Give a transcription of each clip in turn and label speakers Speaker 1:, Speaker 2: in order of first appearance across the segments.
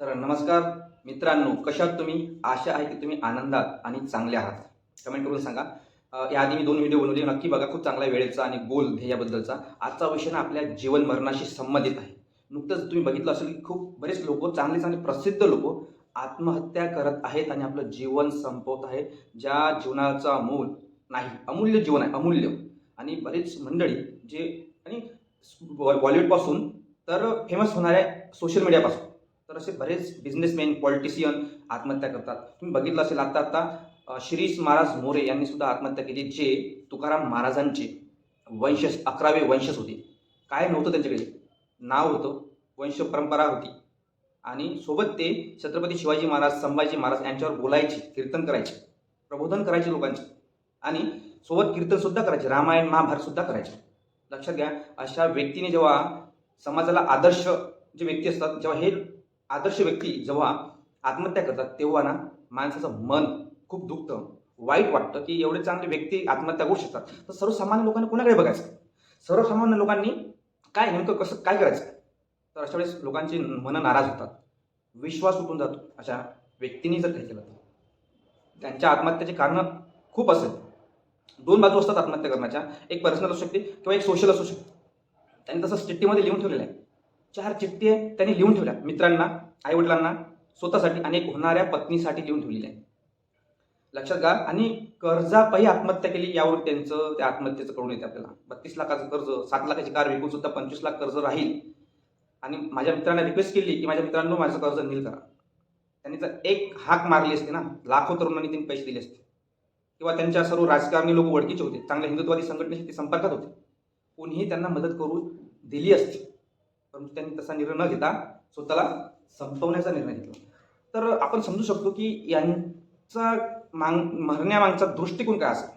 Speaker 1: तर नमस्कार मित्रांनो कशात तुम्ही? आशा आहे की तुम्ही आनंदात आणि चांगले आहात. कमेंट करून सांगा. याआधी मी दोन व्हिडिओ बनवले. नक्की बघा खूप चांगला वेळेचा आणि गोल ध्येयाबद्दलचा आजचा विषय ना आपल्या जीवन मरणाशी संबंधित आहे. नुकतंच तुम्ही बघितलं असेल की खूप बरेच लोक चांगले चांगले प्रसिद्ध लोक आत्महत्या करत आहेत आणि आपलं जीवन संपवत आहे ज्या जीवनाचा मूल नाही अमूल्य जीवन आहे अमूल्य. आणि बरेच मंडळी जे आणि बॉलिवूडपासून तर फेमस होणाऱ्या सोशल मीडियापासून तर असे बरेच बिझनेसमॅन पॉलिटिशियन आत्महत्या करतात. तुम्ही बघितलं असेल आता आता अ, शिरीष महाराज मोरे यांनी सुद्धा आत्महत्या केली जे तुकाराम महाराजांचे वंशज अकरावे वंशज होते. काय नव्हतं त्यांच्याकडे? नाव होतं वंश परंपरा होती. आणि सोबत ते छत्रपती शिवाजी महाराज संभाजी महाराज यांच्यावर बोलायचे कीर्तन करायचे प्रबोधन करायचे लोकांचे. आणि सोबत कीर्तनसुद्धा करायचे रामायण महाभारतसुद्धा करायचे. लक्षात घ्या अशा व्यक्तीने जेव्हा समाजाला आदर्श जे व्यक्ती असतात जेव्हा हे आदर्श व्यक्ती जेव्हा आत्महत्या करतात तेव्हा ना माणसाचं मन खूप दुखतं. वाईट वाटतं की एवढे चांगले व्यक्ती आत्महत्या करू शकतात. तर सर्वसामान्य लोकांनी कोणाकडे बघायचं? सर्वसामान्य लोकांनी काय नेमकं कसं काय करायचं? तर अशा वेळेस लोकांची मनं नाराज होतात. विश्वास उठून जातो. अशा व्यक्तींनी जर काही केलं तर. त्यांच्या आत्महत्याचे कारणं खूप असेल. दोन बाजू असतात आत्महत्या करण्याच्या. एक पर्सनल असू शकते किंवा एक सोशल असू शकते. त्यांनी तसं स्टेटीमध्ये लिहून ठेवलेलं आहे. चार चिठ्ठी आहे त्यांनी लिहून ठेवल्या. मित्रांना आईवडिलांना स्वतःसाठी आणि एक होणाऱ्या पत्नीसाठी लिहून ठेवलेली आहे लक्षात घ्या आणि कर्जापायी आत्महत्या केली यावर त्यांचं त्या आत्महत्येचं कळून येते आपल्याला. बत्तीस लाखाचं कर्ज सात लाखाची कार विकून सुद्धा पंचवीस लाख कर्ज राहील. आणि माझ्या मित्रांना रिक्वेस्ट केली की माझ्या मित्रांनो माझं कर्ज नील करा. त्यांनी जर एक हाक मारली असते ना. लाखो तरुणांनी त्यांनी पैसे दिले असते. किंवा त्यांच्या सर्व राजकारणी लोक ओळखीचे होते. चांगल्या हिंदुत्वादी संघटनेशी ते संपर्कात होते. कोणीही त्यांना मदत करू दिली असती. परंतु त्यांनी तसा निर्णय न घेता स्वतःला संपवण्याचा निर्णय घेतला. तर आपण समजू शकतो की यांचा मांग मरण्यामागचा दृष्टिकोन काय असेल?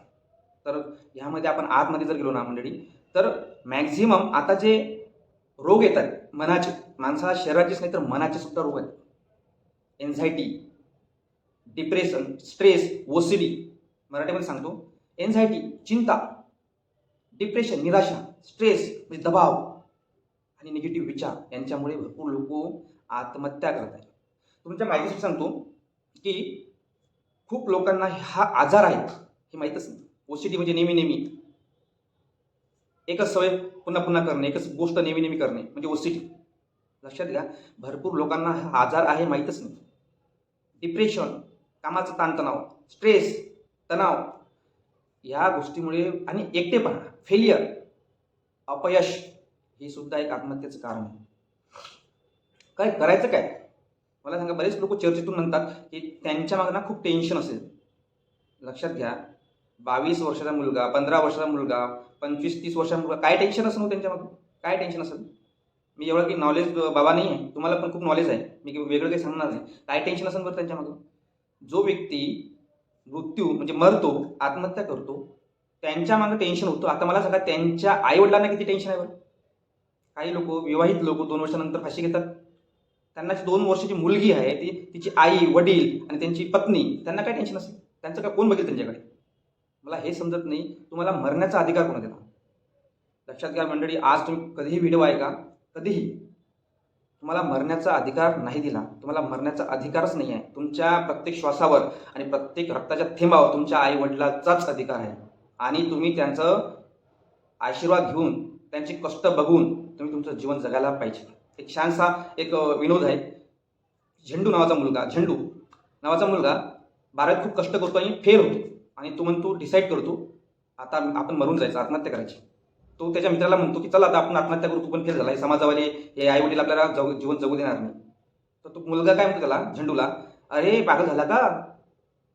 Speaker 1: तर ह्यामध्ये आपण आतमध्ये जर गेलो ना मंडळी तर मॅक्झिमम आता जे रोग येत आहेत मनाचे माणसाला शरीराचेच नाही तर मनाचे सुद्धा रोग आहेत. एन्झायटी डिप्रेशन स्ट्रेस ओसिडी मराठीमध्ये सांगतो. एन्झायटी चिंता डिप्रेशन निराशा स्ट्रेस म्हणजे दबाव. आणि निगेटिव्ह विचार यांच्यामुळे भरपूर लोक आत्महत्या करत आहेत तुमच्या माहितीसाठी सांगतो की खूप लोकांना हा आजार आहे. हे माहीतच नाही ओसिडी म्हणजे नेहमी नेहमी. एकच सवय पुन्हा पुन्हा करणे एकच गोष्ट नेहमी नेहमी करणे म्हणजे ओसिडी लक्षात घ्या भरपूर लोकांना हा आजार आहे माहीतच नाही. डिप्रेशन कामाचा ताणतणाव स्ट्रेस तणाव या गोष्टीमुळे आणि एकटेपणा फेलियर अपयश हे सुद्धा एक आत्महत्येचं कारण आहे. काय करायचं काय? मला सांगा बरेच लोक चर्चेतून म्हणतात की त्यांच्या मागना खूप टेन्शन असेल. लक्षात घ्या बावीस वर्षाचा मुलगा पंधरा वर्षाचा मुलगा पंचवीस तीस वर्षाचा मुलगा काय टेन्शन असेल हो त्यांच्या मागे? काय टेन्शन असेल? मी एवढं काही नॉलेज बाबा नाही आहे तुम्हाला पण खूप नॉलेज आहे. मी वेगळं काही सांगणार नाही. काय टेन्शन असेल बरं त्यांच्या मागे? जो व्यक्ती मृत्यू म्हणजे मरतो आत्महत्या करतो त्यांच्या मागे टेन्शन होतं. आता मला सांगा त्यांच्या आईवडिलांना किती टेन्शन आहे बरं? काही लोक विवाहित लोक दोन वर्षानंतर फाशी घेतात. त्यांना जी दोन वर्षाची मुलगी आहे ती तिची आई वडील आणि त्यांची पत्नी त्यांना काय टेन्शन असेल? त्यांचं काय कोण बघेल त्यांच्याकडे? मला हे समजत नाही. तुम्हाला मरण्याचा अधिकार कोणा देणार? लक्षात घ्या मंडळी आज तुम्ही कधीही व्हिडिओ आहे का कधीही. तुम्हाला मरण्याचा अधिकार नाही दिला. तुम्हाला मरण्याचा अधिकारच नाही आहे. तुमच्या प्रत्येक श्वासावर आणि प्रत्येक रक्ताच्या थेंबावर तुमच्या आई वडिलाचाच अधिकार आहे. आणि तुम्ही त्यांचं आशीर्वाद घेऊन त्यांचे कष्ट बघून तुम्ही तुमचं जीवन जगायला पाहिजे. एक छानसा एक विनोद आहे. झेंडू नावाचा मुलगा झेंडू नावाचा मुलगा बारावीत खूप कष्ट करतो आणि फेल होतो. आणि तो म्हणतो डिसाईड करतो. आता आपण मरून जायचं आत्महत्या करायची. तो त्याच्या मित्राला म्हणतो की चला आता आपण आत्महत्या करू तू पण फेल झाला समाजावाले हे आई वडील आपल्याला जग जीवन जगू देणार नाही. तर तो मुलगा काय म्हणतो त्याला झेंडूला अरे पागल झाला का?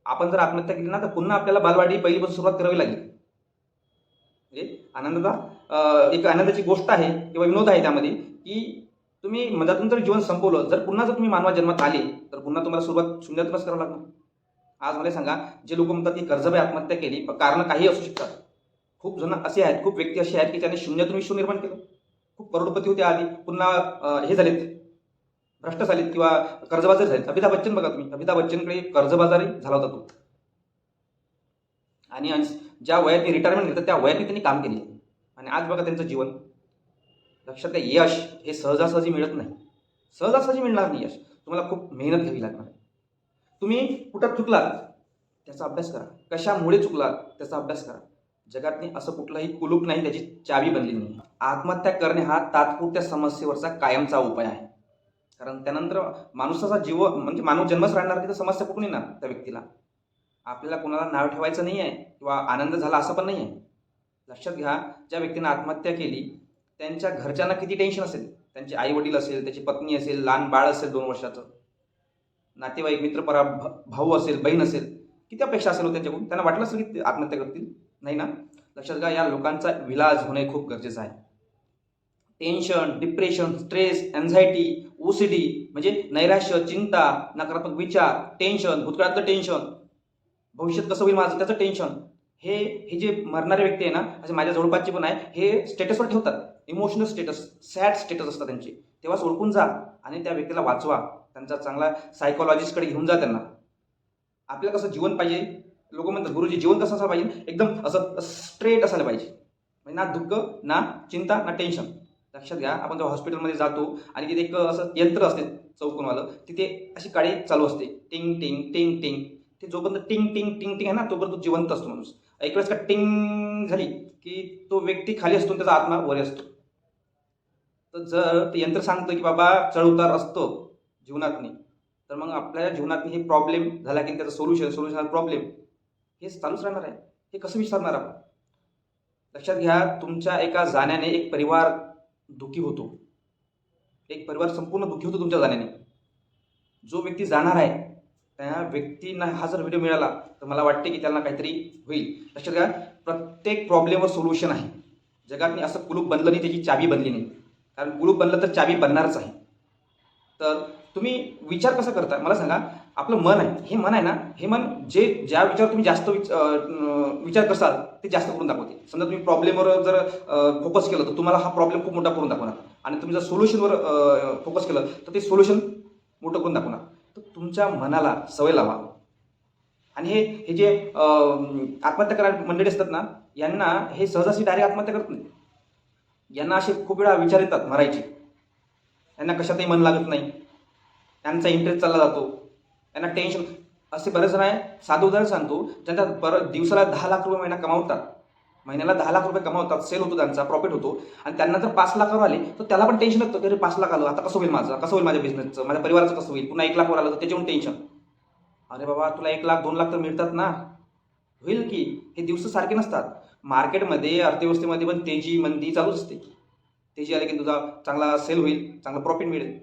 Speaker 1: आपण जर आत्महत्या केली ना तर पुन्हा आपल्याला बालवाडी पहिलीपासून सुरुवात करावी लागेल. म्हणजे आनंदाचा एक आनंदाची गोष्ट आहे किंवा विनोद आहे त्यामध्ये की तुम्ही म्हणजे जर जीवन संपवलं जर पुन्हा जर तुम्ही मानवा जन्मात आले तर पुन्हा तुम्हाला सुरुवात शून्यातूनच करावं लागणार. आज मला सांगा जे लोक म्हणतात की कर्जबाई आत्महत्या केली पण कारण काही असू शकतात. खूप जण असे आहेत खूप व्यक्ती असे आहेत की त्यांनी शून्यातून विश्व निर्माण केलं. खूप करोडपती होते आधी पुन्हा हे झालेत. भ्रष्ट झालेत किंवा कर्जबाजारी झालेत. अमिताभ बच्चन बघा तुम्ही. अमिताभ बच्चनकडे कर्जबाजारी झाला होता तो. आणि ज्या वयात रिटायरमेंट घेतात त्या वयात त्यांनी काम केले आणि आज बघा त्यांचं जीवन. लक्षात घ्या यश हे सहजासहजी मिळत नाही. सहजासहजी मिळणार नाही यश. तुम्हाला खूप मेहनत घ्यावी लागणार आहे. तुम्ही कुठं चुकलात त्याचा अभ्यास करा. कशामुळे चुकलात त्याचा अभ्यास करा. जगातनी असं कुठलंही कुलूप नाही त्याची चावी बनली नाही. आत्महत्या करणे हा तात्पुरत्या समस्येवरचा कायमचा उपाय आहे. कारण त्यानंतर माणसाचा जीव म्हणजे मानव जन्मच राहणार की तर समस्या कुठून येणार त्या व्यक्तीला? आपल्याला कोणाला नाव ठेवायचं नाही आहे किंवा आनंद झाला असं पण नाही आहे लक्षात घ्या ज्या व्यक्तीनं आत्महत्या केली त्यांच्या घरच्यांना किती टेन्शन असेल? त्यांचे आई वडील असेल त्याची पत्नी असेल लहान बाळ असेल दोन वर्षाचं. नातेवाईक मित्र परा भ- भाऊ असेल बहीण असेल किती अपेक्षा असेल हो त्यांच्याकडून? त्यांना वाटलं असेल की ते आत्महत्या करतील? नाही ना? लक्षात घ्या या लोकांचा विलाज होणे खूप गरजेचं आहे. Tension depression stress anxiety OCD म्हणजे नैराश्य चिंता नकारात्मक विचार टेन्शन भूतकाळातलं टेन्शन भविष्यात कसं होईल माझं? त्याचं टेन्शन हे हे जे मरणारे व्यक्ती आहे ना असे माझ्या जवळपासचे पण आहे हे स्टेटसवर ठेवतात. इमोशनल स्टेटस सॅड स्टेटस असतात त्यांचे. तेव्हाच ओळखून जा आणि त्या व्यक्तीला वाचवा. त्यांचा चांगला सायकोलॉजिस्टकडे घेऊन जा त्यांना. आपल्याला कसं जीवन पाहिजे? लोक म्हणतात गुरुजी जीवन कसं असायला पाहिजे? एकदम असं स्ट्रेट असायला पाहिजे. म्हणजे ना दुःख ना चिंता ना टेन्शन लक्षात घ्या आपण जेव्हा हॉस्पिटलमध्ये जातो आणि तिथे एक असं यंत्र असते चौकोनवालं तिथे अशी काळी चालू असते. टिंग टिंग टिंग टिंग. ते जोपर्यंत टिंग टिंग टिंग टिंग आहे ना तोपर्यंत तो जिवंत असतो माणूस. एक वेळेस का? टिंग झाली की तो व्यक्ती खाली असतो त्याचा आत्मा वर असतो. तर जर ते यंत्र सांगतं की बाबा चढउतार असतो जीवनातनी तर मग आपल्या जीवनातनी हे प्रॉब्लेम झाला की त्याचं सोल्युशन सोल्युशन प्रॉब्लेम हे चालूच राहणार आहे. हे कसं विचारणार आपण? लक्षात घ्या तुमच्या एका जाण्याने एक परिवार दुःखी होतो. एक परिवार संपूर्ण दुःखी होतो तुमच्या जाण्याने. जो व्यक्ती जाणार आहे त्या व्यक्तींना हा जर व्हिडिओ मिळाला तर मला वाटते की त्यांना काहीतरी होईल. लक्षात घ्या प्रत्येक प्रॉब्लेमवर सोल्युशन आहे. जगातनी असं कुलूप बनलं नाही त्याची चाबी बनली नाही. कारण कुलूप बनलं तर चाबी बनणारच आहे. तर तुम्ही विचार कसा करता? मला सांगा आपलं मन आहे. हे मन आहे ना हे मन जे ज्या विचार तुम्ही जास्त विच- विचार करसाल ते जास्त करून दाखवते. समजा तुम्ही प्रॉब्लेमवर जर फोकस केलं तर तुम्हाला हा प्रॉब्लेम खूप मोठा करून दाखवणार. आणि तुम्ही जर सोल्युशनवर फोकस केलं तर ते सोल्युशन मोठं करून दाखवणार. तर तुमच्या मनाला सवय लावा. आणि हे हे जे आत्महत्या करणारे मंडळी असतात ना यांना हे सहजासहजी डायरेक्ट आत्महत्या करत नाही यांना असे खूप वेळा विचार येतात मरायचे. त्यांना कशातही मन लागत नाही. त्यांचा इंटरेस्ट चालला जातो. त्यांना टेन्शन असे बरेच जण आहे. साधं उदाहरण सांगतो. ज्यांचा पर दिवसाला दहा लाख रुपये महिना कमावतात. महिन्याला दहा लाख रुपये कमावतात सेल होतो त्यांचा प्रॉफिट होतो. आणि त्यांना जर पाच लाखावर आले तर त्याला पण टेन्शन येतं की अरे पाच लाख आलं आता कसं होईल माझं? कसं होईल माझ्या बिझनेसचं माझ्या परिवाराचं कसं होईल? पुन्हा एक लाखवर आलं तर त्याच्यावर टेन्शन अरे बाबा तुला एक लाख दोन लाख तर मिळतात ना. होईल की? हे दिवस सारखे नसतात. मार्केटमध्ये अर्थव्यवस्थेमध्ये पण तेजी मंदी चालूच असते. तेजी आली की तुझा चांगला सेल होईल चांगला प्रॉफिट मिळेल.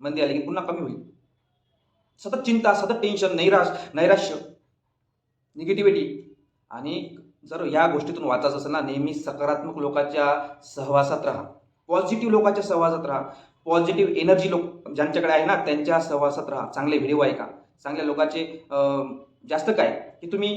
Speaker 1: मंदी आली की पुन्हा कमी होईल. सतत चिंता सतत टेन्शन नैराश नैराश्य. निगेटिव्हिटी आणि जर या गोष्टीतून वाचायचं असेल ना नेहमी सकारात्मक लोकांच्या सहवासात राहा. पॉझिटिव्ह लोकांच्या सहवासात राहा. पॉझिटिव्ह एनर्जी लोक ज्यांच्याकडे आहे ना त्यांच्या सहवासात राहा. चांगले व्हिडिओ ऐका. चांगल्या लोकांचे जास्त काय? की तुम्ही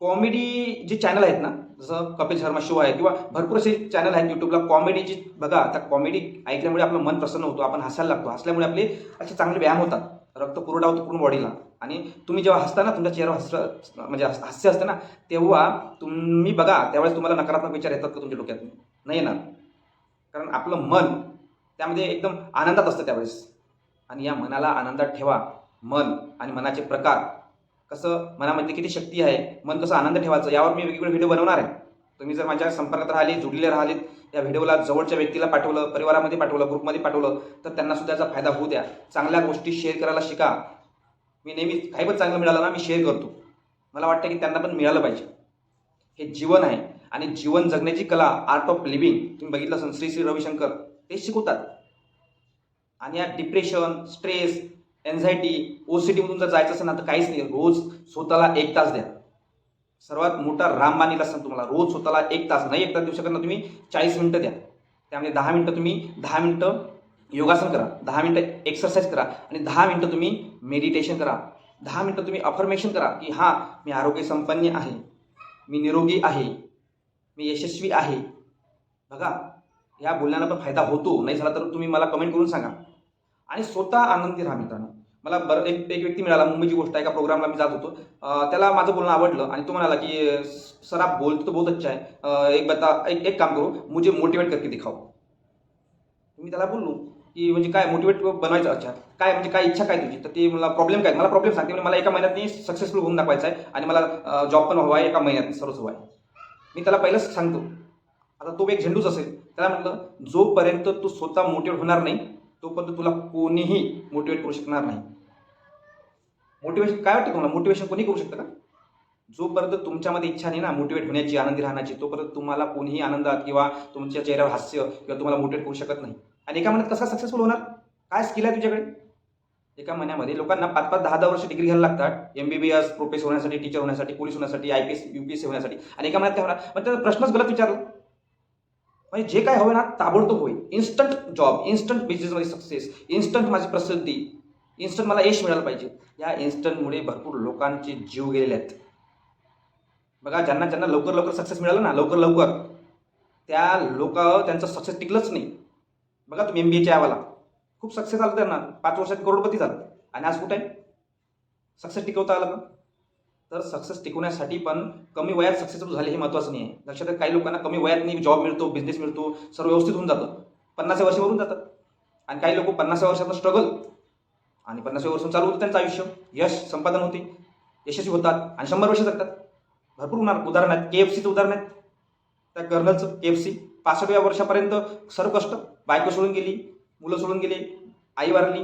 Speaker 1: कॉमेडी जे चॅनल आहेत ना जसं कपिल शर्मा शो आहे किंवा भरपूर असे चॅनल आहेत यूट्यूबला कॉमेडीची बघा आता कॉमेडी ऐकल्यामुळे आपलं मन प्रसन्न होतो. आपण हसायला लागतो. हसल्यामुळे आपले असे चांगले व्यायाम होतात. रक्त पुरवठा होतो पूर्ण बॉडीला आणि तुम्ही जेव्हा हसता ना तुमच्या चेहऱ्यावर हस म्हणजे हस- हास्य असतं ना तेव्हा तुम्ही बघा त्यावेळेस तुम्हाला नकारात्मक विचार येतात का तुमच्या डोक्यात नाही येणार. कारण आपलं मन त्यामध्ये एकदम आनंदात असतं त्यावेळेस. आणि या मनाला आनंदात ठेवा. मन आणि मनाचे प्रकार. कसं मनामध्ये किती शक्ती आहे मन कसं आनंद ठेवायचं यावर मी वेगवेगळे व्हिडिओ बनवणार आहे. तुम्ही जर माझ्या संपर्कात राहिले जुडलेले राहिलेत या व्हिडिओला जवळच्या व्यक्तीला पाठवलं परिवारामध्ये पाठवलं ग्रुपमध्ये पाठवलं तर त्यांना सुद्धा याचा फायदा होऊ द्या. चांगल्या गोष्टी शेअर करायला शिका. मी नेहमी काही पण चांगलं मिळालं ना मी शेअर करतो. मला वाटतं की त्यांना पण मिळालं पाहिजे. हे जीवन आहे आणि जीवन जगण्याची कला आर्ट ऑफ लिव्हिंग तुम्ही बघितलं असेल श्री श्री रविशंकर ते शिकवतात. आणि या depression stress anxiety O C टीमधून जर जायचं असेल ना तर काहीच नाही. रोज स्वतःला एक तास द्या. सर्वात मोठा रामबाणीला सांगतो तुम्हाला रोज स्वतःला एक तास नाही एक तास देऊ शकत ना तुम्ही चाळीस मिनटं द्या. त्यामध्ये दहा मिनटं तुम्ही दहा मिनटं योगासन करा दहा मिनटं एक्सरसाइज करा आणि दहा मिनटं तुम्ही मेडिटेशन करा. दहा मिनटं तुम्ही अफर्मेशन करा की हां मी आरोग्य संपन्न आहे. मी निरोगी आहे. मी यशस्वी आहे. बघा या बोलण्याला पण फायदा होतो. नाही झाला तर तुम्ही मला कमेंट करून सांगा. आणि स्वतः आनंदी राहा मित्रांनो. मला बरं एक एक व्यक्ती मिळाला मुंबईची गोष्ट आहे एका प्रोग्रामला मी जात होतो. त्याला माझं बोलणं आवडलं आणि तो म्हणाला की सर आप बोलतो तो बहुत अच्छा है. एक बता एक एक काम करू मुझे मोटिवेट करके दिखाओ. मी त्याला बोललो की म्हणजे काय मोटिवेट बनवायचं? अच्छा. काय म्हणजे काय इच्छा काय तुझी? तर ते मला प्रॉब्लेम काय? मला प्रॉब्लेम सांगते म्हणजे मला एका महिन्यात सक्सेसफुल होऊन दाखवायचं आहे आणि मला जॉब पण हवा आहे एका महिन्यात सर्वच हवा आहे. मी त्याला पहिलंच सांगतो. आता तो एक झेंडूच असेल. त्याला म्हटलं जोपर्यंत तू स्वतः मोटिवेट होणार नाही तोपर्यंत तुला कोणीही मोटिवेट करू शकणार नाही. मोटिवेशन काय वाटतं तुम्हाला? मोटिवेशन कोणी करू शकतं का? जोपर्यंत तुमच्यामध्ये इच्छा नाही ना मोटिवेट होण्याची आनंदी राहण्याची तोपर्यंत तुम्हाला कोणीही आनंदात किंवा तुमच्या चेहऱ्यावर हास्य किंवा तुम्हाला मोटिवेट करू शकत नाही. आणि एका महिन्यात कसा सक्सेसफुल होणार? काय स्किल आहे तुझ्याकडे? एका महिन्यामध्ये लोकांना पाच पाच दहा दहा वर्ष डिग्री घ्यायला लागतात. M B B S professor होण्यासाठी टीचर होण्यासाठी पोलीस होण्यासाठी I P S U P S C होण्यासाठी. आणि एका महिन्यात काय होणार मग त्याचा प्रश्नच गलत विचारला. म्हणजे जे काय हवं ना ताबडतोब होईल. इन्स्टंट जॉब इन्स्टंट बिझनेसमध्ये सक्सेस इन्स्टंट माझी प्रसिद्धी इन्स्टंट मला यश मिळालं पाहिजे. या इन्स्टंटमुळे भरपूर लोकांचे जीव गेलेले आहेत. बघा ज्यांना ज्यांना लवकर लवकर सक्सेस मिळालं ना लवकर लवकर त्या लोक त्यांचं सक्सेस टिकलंच नाही. बघा तुम्ही एम बी एच्या आवाला खूप सक्सेस आलं त्यांना. पाच वर्षात करोडपती झालं. आणि आज कुठे? आहे सक्सेस टिकवता आलं का? तर सक्सेस टिकवण्यासाठी पण कमी वयात सक्सेसफुल झाले हे महत्त्वाचं नाही आहे. लक्षात आहे, काही लोकांना कमी वयात नाही जॉब मिळतो बिझनेस मिळतो सर्व व्यवस्थित होऊन जातं. पन्नासाव्या भरून जातात. आणि काही लोक पन्नासाव्या वर्षाचं स्ट्रगल आणि पन्नासाव्या वर्षून चालू होतं त्यांचं आयुष्य. यश संपादन होते. यशस्वी होतात आणि शंभर वर्ष जगतात. भरपूर उदाहरण उदाहरण आहेत के एफ सीचं उदाहरण आहेत. त्या कर्नलचं के एफ सी पासष्टव्या वर्षापर्यंत सर्व कष्ट. बायको सोडून गेली मुलं सोडून गेले आई वारली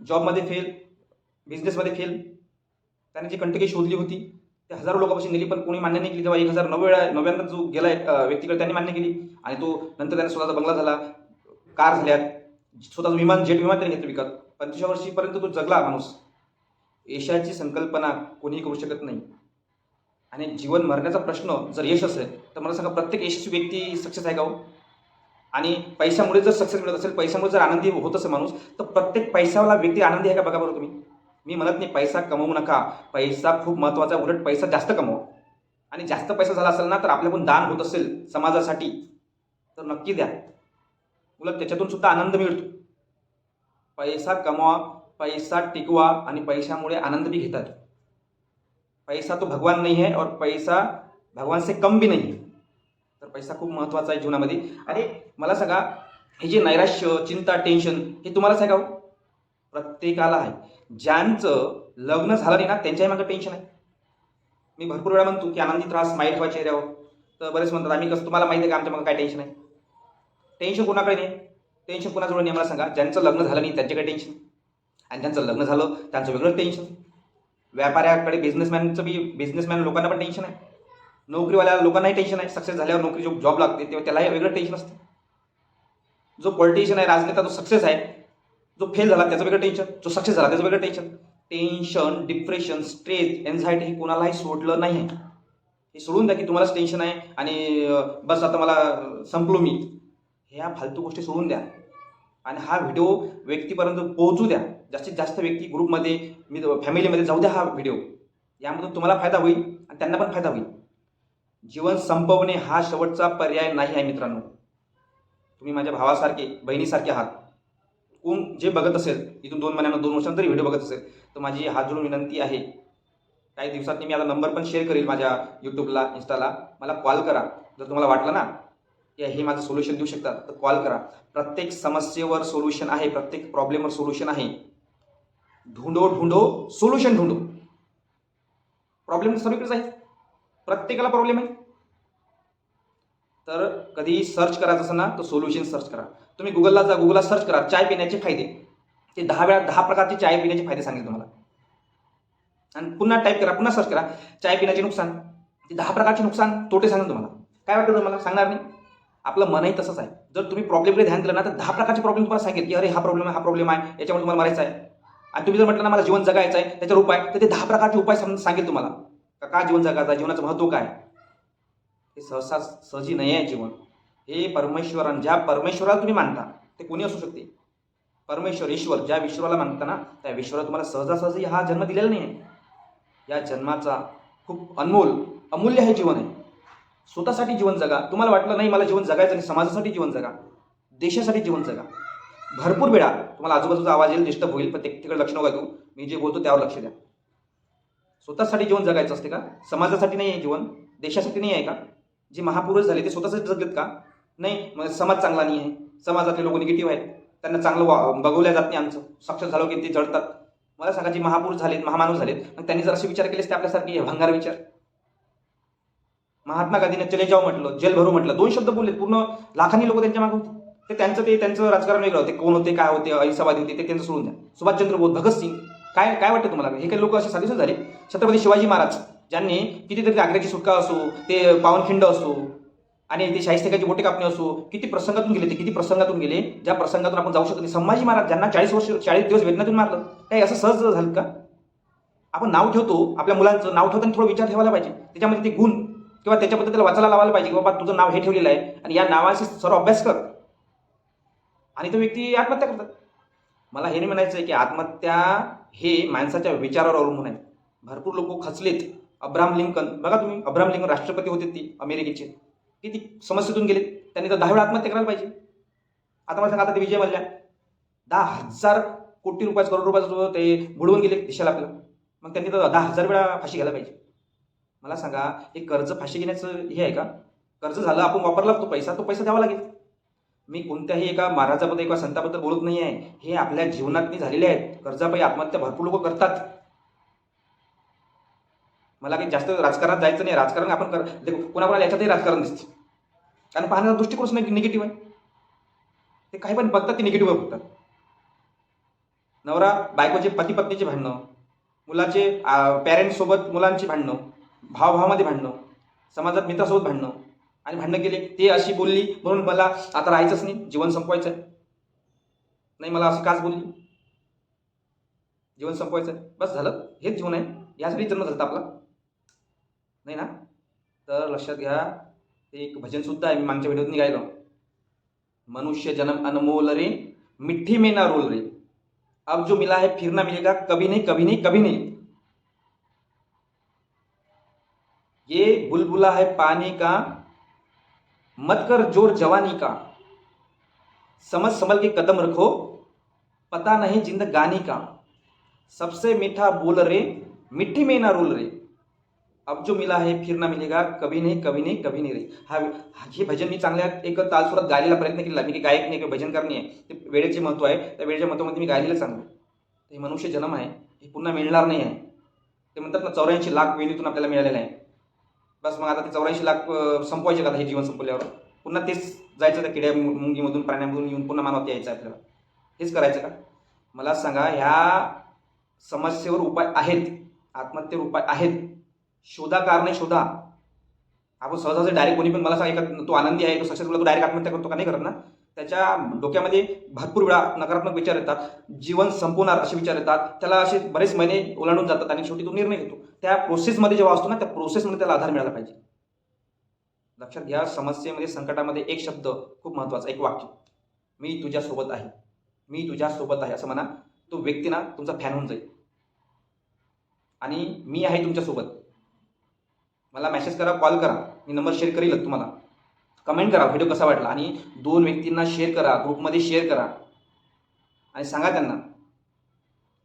Speaker 1: जॉबमध्ये फेल बिझनेसमध्ये फेल त्याने जी कंटकी शोधली होती ते हजारो लोकांपासून नेली पण कोणी मान्य नाही केली. तेव्हा एक हजार नव्या वेळा नव्याण्णव जो गेला व्यक्तीकडे त्यांनी मान्य केली. आणि तो नंतर त्याने स्वतःचा बंगला झाला कार झाल्यात. स्वतःचं विमान जेट विमान त्याने घेतलं विकत. पंचवीसशे वर्षीपर्यंत तो जगला माणूस. यशाची संकल्पना कोणीही करू शकत नाही. आणि जीवन मरण्याचा प्रश्न जर यश असेल तर मला सांगा प्रत्येक यशस्वी व्यक्ती सक्सेस आहे का हो? आणि पैशामुळे जर सक्सेस मिळत असेल पैशामुळे जर आनंदी होत असेल माणूस तर प्रत्येक पैशावाला व्यक्ती आनंदी आहे का बघा बरं तुम्ही? मी म्हणत नाही पैसा कमवू नका. पैसा खूप महत्त्वाचा उलट पैसा जास्त कमवा. आणि जास्त पैसा झाला असेल ना तर आपल्याकडून दान होत असेल समाजासाठी. तर नक्की द्या. उलट त्याच्यातून सुद्धा आनंद मिळतो. पैसा कमवा पैसा टिकवा आणि पैशामुळे आनंद भी घेतात. पैसा तो भगवान नाही आहे और पैसा भगवान से कम भी नाही है तर पैसा खूप महत्त्वाचा आहे जीवनामध्ये. अरे मला सांगा हे जे नैराश्य चिंता टेन्शन हे तुम्हालाच आहे का हो? प्रत्येकाला आहे. ज्यांचं लग्न झालं नाही ना त्यांच्याही मागं टेन्शन आहे. मी भरपूर वेळा म्हणतो की आनंदी त्रास माईट ठेवा चेहऱ्यावर. तर बरेच म्हणतात आम्ही कसं तुम्हाला माहिती आहे का आमच्या मागं काय टेन्शन आहे? टेन्शन कोणाकडे नाही. टेन्शन कोणाजवळ नाही मला सांगा. ज्यांचं लग्न झालं नाही त्यांच्याकडे टेन्शन आणि ज्यांचं लग्न झालं त्यांचं वेगळं टेन्शन व्यापाऱ्याकडे बिझनेसमॅनचं बी बिझनेसमॅन लोकांना पण टेन्शन आहे. नोकरीवाल्या लोकांनाही टेन्शन आहे. सक्सेस झाल्यावर नोकरी जो जॉब लागते तेव्हा त्यालाही वेगळं टेन्शन असतं. जो पॉलिटिशियन आहे राजनेता तो सक्सेस आहे. जो फेल झाला त्याचं वेगळं टेन्शन जो सक्सेस झाला त्याचं वेगळं tension tension depression stress anxiety हे कोणालाही सोडलं नाही. आहे हे सोडून द्या की तुम्हालाच टेन्शन आहे आणि बस आता मला संपलो मी. ह्या फालतू गोष्टी सोडून द्या. आणि हा व्हिडिओ व्यक्तीपर्यंत पोहोचू द्या. जास्तीत जास्त व्यक्ती ग्रुपमध्ये मी फॅमिलीमध्ये जाऊ द्या हा व्हिडिओ यामधून तुम्हाला फायदा होईल आणि त्यांना पण फायदा होईल. जीवन संपवणे हा शेवटचा पर्याय नाही आहे मित्रांनो. तुम्ही माझ्या भावासारखे बहिणीसारखे आहात. कोण जे बघत असेल इथून दोन महिन्यानं दोन वर्षानंतर व्हिडिओ बघत असेल तर माझी हात जोडून विनंती आहे काही दिवसात मी आता नंबर पण शेअर करेल माझ्या यूट्यूबला इन्स्टाला मला कॉल करा. जर तुम्हाला वाटलं ना की हे माझं सोल्युशन देऊ शकतात तर कॉल करा. प्रत्येक समस्येवर सोल्युशन आहे प्रत्येक प्रॉब्लेमवर सोल्युशन आहे. ढुंडो ढुंडो सोल्युशन ढुंडो प्रॉब्लेम सर्वीकडेच आहे प्रत्येकाला प्रॉब्लेम आहे. तर कधी सर्च करायचं असेल ना तर सोल्युशन सर्च करा. तुम्ही गुगलला जा गुगलला सर्च करा चाय पिण्याचे फायदे. ते दहा वेळा दहा प्रकारचे चाय पिण्याचे फायदे सांगेल तुम्हाला. आणि पुन्हा टाईप करा पुन्हा सर्च करा चाय पिण्याचे नुकसान. ते दहा प्रकारचे नुकसान तोटे सांगेल तुम्हाला. काय वाटतं तुम्हाला? सांगणार नाही आपलं मनही तसंच आहे. जर तुम्ही प्रॉब्लेमकडे ध्यान दिलं ना तर दहा प्रकारचे प्रॉब्लेम तुम्हाला सांगेल की अरे हा प्रॉब्लेम आहे हा प्रॉब्लेम आहे. याच्यामुळे तुम्हाला मरायचा आहे. आणि तुम्ही जर म्हटलं ना मला जीवन जगायचं आहे त्याच्यावर उपाय. तर ते दहा प्रकारचे उपाय सांगेल तुम्हाला. का जीवन जगायचा आहे? जीवनाचं महत्त्व काय? हे सहसा सहजी नाही आहे जीवन. हे परमेश्वरान ज्या परमेश्वराला तुम्ही मानता ते कोणी असू शकते? परमेश्वर ईश्वर ज्या विश्वराला मानता ना त्या विश्वाला तुम्हाला सहजासहजी हा जन्म दिलेला नाही आहे. या जन्माचा खूप अनमोल अमूल्य हे जीवन आहे. स्वतःसाठी जीवन जगा. तुम्हाला वाटलं नाही मला जीवन जगायचं नाही समाजासाठी जीवन जगा. देशासाठी जीवन जगा. भरपूर वेळा तुम्हाला आजूबाजूचा आवाज येईल डिस्टर्ब होईल पण ते तिकडे लक्ष नका देऊ. मी जे बोलतो त्यावर लक्ष द्या. स्वतःसाठी जीवन जगायचं असते का? समाजासाठी नाही आहे जीवन? देशासाठी नाही आहे का? जे महापुरुष झाले ते स्वतःच जगलेत का? नाही मग समाज चांगला नाही आहे. समाजातले लोक निगेटिव्ह आहेत. त्यांना चांगलं वा बघवल्या जात नाही आमचं. साक्षर झालो की ते जळतात. मला सांगा जे महापुरुष झालेत महामानव झालेत मग त्यांनी जर असे विचार केलेस ते आपल्यासारखे भंगार विचार? महात्मा गांधीने चले जाऊ म्हटलं जेल भरू म्हटलं. दोन शब्द बोलले पूर्ण लाखांनी लोक त्यांच्या मागे होते. ते त्यांचं ते त्यांचं राजकारण वेगळं होते. कोण होते काय होते अहिंसावादी होते ते त्यांचं सोडून द्या. सुभाषचंद्र बोस भगतसिंग. काय काय वाटतं तुम्हाला? हे काही लोक असे साधेच झाले? छत्रपती शिवाजी महाराज. ज्यांनी कितीतरी आग्र्याची सुटका असो ते पावनखिंड असो आणि ते शाहिस्तेकाची बोटे कापणे असो किती प्रसंगातून गेले ते किती प्रसंगातून गेले ज्या प्रसंगातून आपण जाऊ शकत नाही. संभाजी महाराज ज्यांना चाळीस वर्ष चाळीस दिवस वेदनातून मारलं काही असं सहज झालं का? आपण नाव ठेवतो आपल्या मुलांचं नाव ठेवताना थोडं विचार ठेवायला पाहिजे. त्याच्यामध्ये ते गुण किंवा त्याच्याबद्दल त्याला वाचायला लावायला पाहिजे की बाबा तुझं नाव हे ठेवलेलं आहे आणि या नावाशी सर्व अभ्यास कर. आणि तो व्यक्ती आत्महत्या करतात मला हे नाही म्हणायचं आहे की आत्महत्या हे माणसाच्या विचारावर अवलंबून आहे. भरपूर लोक खचलेत. Abram Lincoln. बघा तुम्ही अब्राम लिंकन राष्ट्रपती होते ती अमेरिकेचे. किती समस्येतून गेले. त्यांनी तर दहा वेळा आत्महत्या करायला पाहिजे. आता मला सांगा आता ते विजय मल्ल्या दहा हजार कोटी रुपयाचं करोड रुपयाचं ते बुडवून गेले देशाला आपलं. मग त्यांनी तर दहा हजार वेळा फाशी घ्यायला पाहिजे. मला सांगा हे कर्ज फाशी घेण्याचं हे आहे का? कर्ज झालं आपण वापरला तो पैसा तो पैसा द्यावा लागेल. मी कोणत्याही एका महाराजाबद्दल किंवा संताबद्दल बोलत नाही आहे हे आपल्या जीवनात झालेले आहेत. कर्जापायी आत्महत्या भरपूर लोक करतात. मला काही जास्त राजकारणात जायचं नाही. राजकारण आपण कर कोणाकोणाला याच्यातही राजकारण दिसते. कारण पाहण्याचा दृष्टिकोनच नाही निगेटिव्ह आहे. ते काही पण बघतात ते निगेटिव्ह बघतात. नवरा बायकोचे पती पत्नीचे भांडणं मुलाचे पॅरेंट्ससोबत मुलांची भांडणं भावभावामध्ये भांडणं समाजात मित्रासोबत भांडणं आणि भांडणं केले ते अशी बोलली म्हणून मला आता राहायचंच नाही जीवन संपवायचं आहे नाही मला असं काच बोलली. जीवन संपवायचं आहे बस झालं. हेच जीवन आहे. यासाठी जन्म झाला आपला. नाही ना? तर लक्षात घ्या ते एक भजनसुद्धा आहे, मी मागच्या व्हिडिओत निघायलो. मनुष्य जन्म अनमोल रे मिठ्ठी में ना रोल रे. अब जो मिला है, फिर ना मिलेगा, कभी नहीं कभी नहीं कभी नहीं. ये बुलबुला है पानी का, मत कर ज़ोर जवानी का. समझ संभल के कदम रखो, पता नहीं जिंदगानी का. सबसे मीठा बोल रे मिट्टी में ना रोल रे. अब जो मिला है फिर ना मिलेगा कभी नाही कभी नाही कभी नाही रे हा हे भजन मी चांगल्या एक तालसुरात गायलेला प्रयत्न केला मी की गायक नाही काही भजन करणे आहे ते वेळेचे महत्त्व आहे त्या वेळेच्या महत्त्वामध्ये मी गायलेलं चांगलं हे मनुष्य जन्म आहे हे पुन्हा मिळणार नाही आहे. ते म्हणतात ना चौऱ्याऐंशी लाख वेळीतून आपल्याला मिळालेलं आहे. बस मग आता ते चौऱ्याऐंशी लाख संपवायचे का हे जीवन संपवल्यावर पुन्हा तेच जायचं त्या किड्या मुंगीमधून प्राण्यामधून येऊन पुन्हा मानवात यायचं आपल्याला. हेच करायचं का? मला सांगा ह्या समस्येवर उपाय आहेत आत्महत्येवर उपाय आहेत. शोधा कारणे शोधा? आपण सहजासहजी डायरेक्ट कोणी पण मला सांगा तो आनंदी आहे तो सक्सेसफुल तो डायरेक्ट आत्महत्या करतो का नाही करत ना? त्याच्या डोक्यामध्ये भरपूर वेळा नकारात्मक विचार येतात जीवन संपवणार असे विचार येतात त्याला असे बरेच महिने ओलांडून जातात आणि शेवटी तो निर्णय घेतो. त्या प्रोसेसमध्ये जेव्हा असतो ना त्या प्रोसेसमध्ये त्याला आधार मिळाला पाहिजे. लक्षात घ्या समस्येमध्ये संकटामध्ये एक शब्द खूप महत्त्वाचा एक वाक्य. मी तुझ्यासोबत आहे. मी तुझ्यासोबत आहे असं म्हणा. तो व्यक्ती ना तुमचा फॅन होऊन जाईल. आणि मी आहे तुमच्यासोबत. मला मेसेज करा कॉल करा. मी नंबर शेअर करीलच तुम्हाला. कमेंट करा व्हिडिओ कसा वाटला? आणि दोन व्यक्तींना शेअर करा ग्रुपमध्ये शेअर करा. आणि सांगा त्यांना.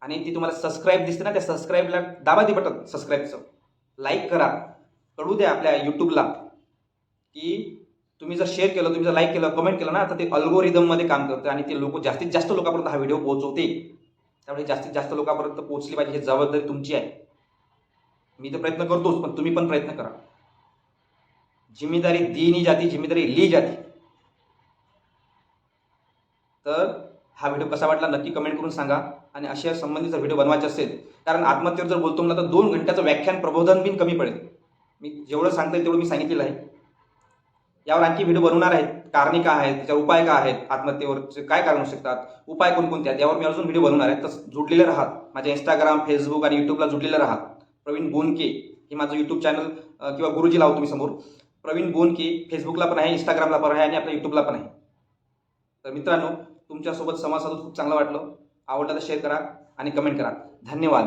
Speaker 1: आणि ती तुम्हाला सबस्क्राईब दिसते ना त्या सबस्क्राईबला दाबा ते बटन सबस्क्राईबचं लाईक करा. कळू द्या आपल्या यूट्यूबला की तुम्ही जर शेअर केलं तुम्ही जर लाईक केलं कमेंट केलं ना तर ते अल्गोरिदममध्ये काम करतं आणि ते लोक जास्तीत जास्त लोकांपर्यंत हा व्हिडिओ पोहोचवते त्यामुळे जास्तीत जास्त लोकांपर्यंत पोहोचली पाहिजे ही जबाबदारी तुमची आहे. मी तर प्रयत्न करतोच पण तुम्ही पण प्रयत्न करा. जिम्मेदारी दिनी जाती जिम्मेदारी ली जाती. तर हा व्हिडिओ कसा वाटला नक्की कमेंट करून सांगा आणि अशा संबंधित जर व्हिडिओ बनवायचे असेल कारण आत्महत्येवर जर बोलतो मला तर दोन घंट्याचं व्याख्यान प्रबोधन बिन कमी पडेल. मी जेवढं सांगता येईल तेवढं मी सांगितलेलं आहे. यावर आणखी व्हिडिओ बनवणार आहेत कारणे काय आहेत त्याच्यावर उपाय काय आहेत आत्महत्येवरचे काय कारण होऊ शकतात उपाय कोणकोणते आहेत यावर मी अजून व्हिडिओ बनवणार आहे. तर जुडलेले राहात माझ्या इंस्टाग्राम फेसबुक आणि यूट्यूबला जुडलेले राहात प्रवीण बोनके हे माझं यूट्यूब चॅनल किंवा गुरुजी लावतो मी समोर. प्रवीण बोनके फेसबुकला पण आहे इंस्टाग्रामला पण आहे आणि आपल्या यूट्यूबला पण आहे. तर मित्रांनो तुमच्यासोबत संवाद साधून खूप चांगलं वाटलं. आवडलं तर शेअर करा आणि कमेंट करा. धन्यवाद.